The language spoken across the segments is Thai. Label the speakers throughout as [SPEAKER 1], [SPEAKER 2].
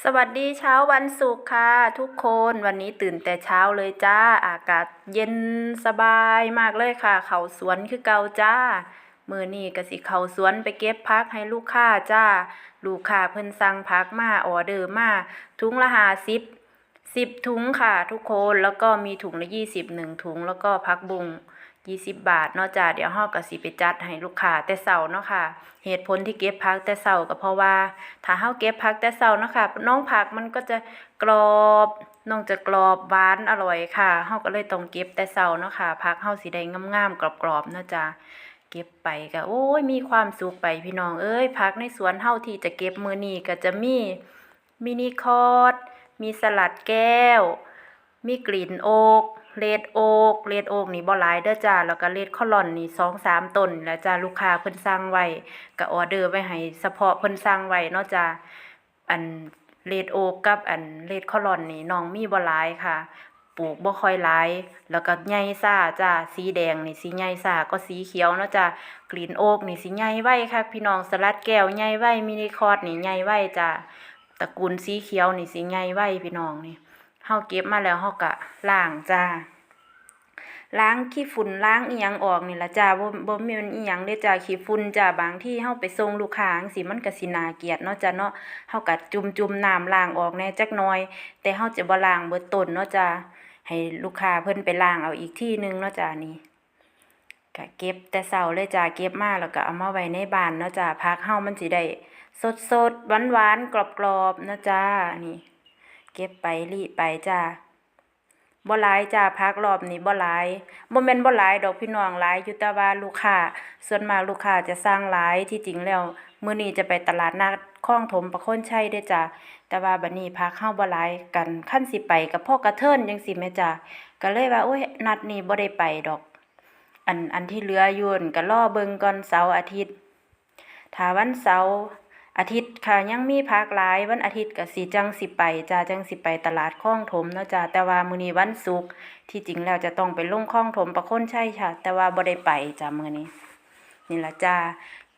[SPEAKER 1] สวัสดีเช้าวันศุกร์ค่ะ ทุกคนวันนี้ตื่นแต่เช้าเลยจ้า อากาศเย็นสบายมากเลยค่ะ เขาสวนคือเก่าจ้ามือนี้ก็สิเขาสวนไปเก็บผักให้ลูกค้าจ้า ลูกค้าเพิ่นสั่งผักมาออเดอร์มาถุงละ50 10ถุงค่ะ ทุกคนแล้วก็มีถุงละ20หนึ่งถุงแล้วก็ผักบุ้ง 20บบาทเนาะจ้าเดี๋ยวเฮาก็สิไปจัดให้ลูกค้าแต่เช้าเนาะค่ะ เหตุผลที่เก็บผักแต่เช้าก็เพราะว่า ถ้าเฮาเก็บผักแต่เช้าเนาะค่ะ น้องผักมันก็จะกรอบน้องจะกรอบหวานอร่อยค่ะเฮาก็เลยต้องเก็บแต่เช้าเนาะค่ะผักเฮาสิได้งามๆกรอบๆเนาะจ้าเก็บไปก็โอ้ยมีความสุขไปพี่น้องเอ้ยผักในสวนเฮาที่จะเก็บมือนี้ก็จะมีมินิคอร์ดมีสลัดแก้ว มีกลิ่นโอก เลดโอ๊กเลดโอ๊กนี่บ่หลายเด้อจ้าแล้วก็เลดคอลอนนี่2-3ต้นนี่แล้วจ้าลูกค้าเพิ่นสั่งไว้ก็ออเดอร์ไว้ให้เฉพาะเพิ่นสั่งไว้เนาะจ้าอันเลดโอ๊กกับอันเลดคอลอนนี่น้องมีบ่หลายค่ะ ปลูกบ่ค่อยหลายแล้วก็ใหญ่ซ่าจ้าสีแดงนี่สิใหญ่ซ่าก็สีเขียวเนาะจ้ากลิ่นโอ๊กนี่สิใหญ่ไว้ค่ะพี่น้องสลัดแก้วใหญ่ไว้มินิคอร์ดนี่ใหญ่ไว้จ้าตระกูลสีเขียวนี่สิใหญ่ไว้พี่น้องนี่ เฮาเก็บมาแล้วเฮาก็ล้างจ้าล้างขี้ฝุ่นล้างอีหยังออกนี่ละจ้าบ่บ่ม่นอีหยังเด้จ้าขี้ฝุ่นจ้าบางที่เฮาไปส่งลูกค้าจั่งสีมันก็สินาเกียดเนาะจ้าเนาะเฮาก็จุ่มๆน้ำล้างออกแน่จักหน่อย แต่เฮาจะบ่ล้างเบิดต้นเนาะจ้าให้ลูกค้าเพิ่นไปล้างเอาอีกที่หนึงเนาะจ้านี่ก็เก็บแต่เช้าเลยจ้าเก็บมาแล้วก็เอามาไว้ในบ้านเนาะจ้าผักเฮามันสิได้สดๆหวานๆกรอบๆเนาะจ้านี่ เก็บไปรีไปจ้าบ่หลายจ้าพักรอบนี้บ่หลายบ่แม่นบ่หลายดอกพี่น้องหลายอยู่แต่ว่าลูกค้าส่วนมากลูกค้าจะสั่งหลายที่จริงแล้วมื้อนี้จะไปตลาดนัดคลองถมประโคนชัยเด้จ้าแต่ว่าบัดนี้พักเฮาบ่หลายกันคันสิไปกับพ่อกระเทินจังซี่แม่จ้าก็เลยว่าโอ้ยนัดนี้บ่ได้ไปดอก อันอันที่เหลืออยู่นั่นก็รอเบิ่งก่อนเสาร์อาทิตย์ถ้าวันเสาร์ อาทิตย์ค่ะยังมีพักหลายวันอาทิตย์ก็สิจังสิไปจ้าจังสิไปตลาดคลองถมเนาะจ้าแต่ว่ามื้อนี้วันศุกร์ที่จริงแล้วจะต้องไปลงคลองถมประโคนใชัยค่ะ แต่ว่าบ่ได้ไปจ้ามื้อนี้ นี่ละจ้า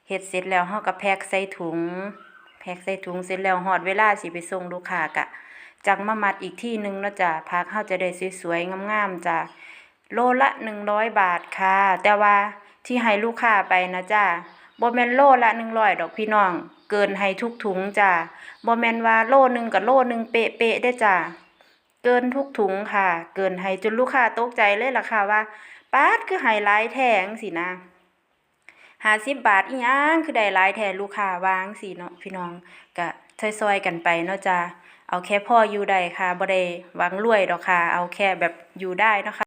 [SPEAKER 1] เฮ็ดเสร็จแล้วเฮาก็แพ็คใส่ถุง แพ็คใส่ถุงเสร็จแล้วฮอดเวลาสิไปส่งลูกค้ากะจังมามัดอีกที่หนึงเนาะจ้าผักเฮาจะได้สวยๆงามๆจ้าโลละ100บาทค่ะ แต่ว่าที่ให้ลูกค้าไปนะจ้า บ่แม่นโลละ100ดอกพี่น้อง เกินให้ทุกถุงจ้าบ่แม่นว่าโลหนึ่งกับโลหนึ่งเป๊ะได้จ้าเกินทุกถุงค่ะ เกินให้จนลูกค้าตกใจเลยล่ะค่ะว่าป๊าดคือให้หลายแทงซี้นะ50บาทอีหยังคือได้หลายแท้ลูกค้าวังซี้เนาะพี่น้องก็ซอยๆกันไปเนาะจ้าเอาแค่พ่ออยู่ได้ค่ะบ่ได้หวังรวยดอกค่ะ เอาแค่แบบอยู่ได้เนาะค่ะ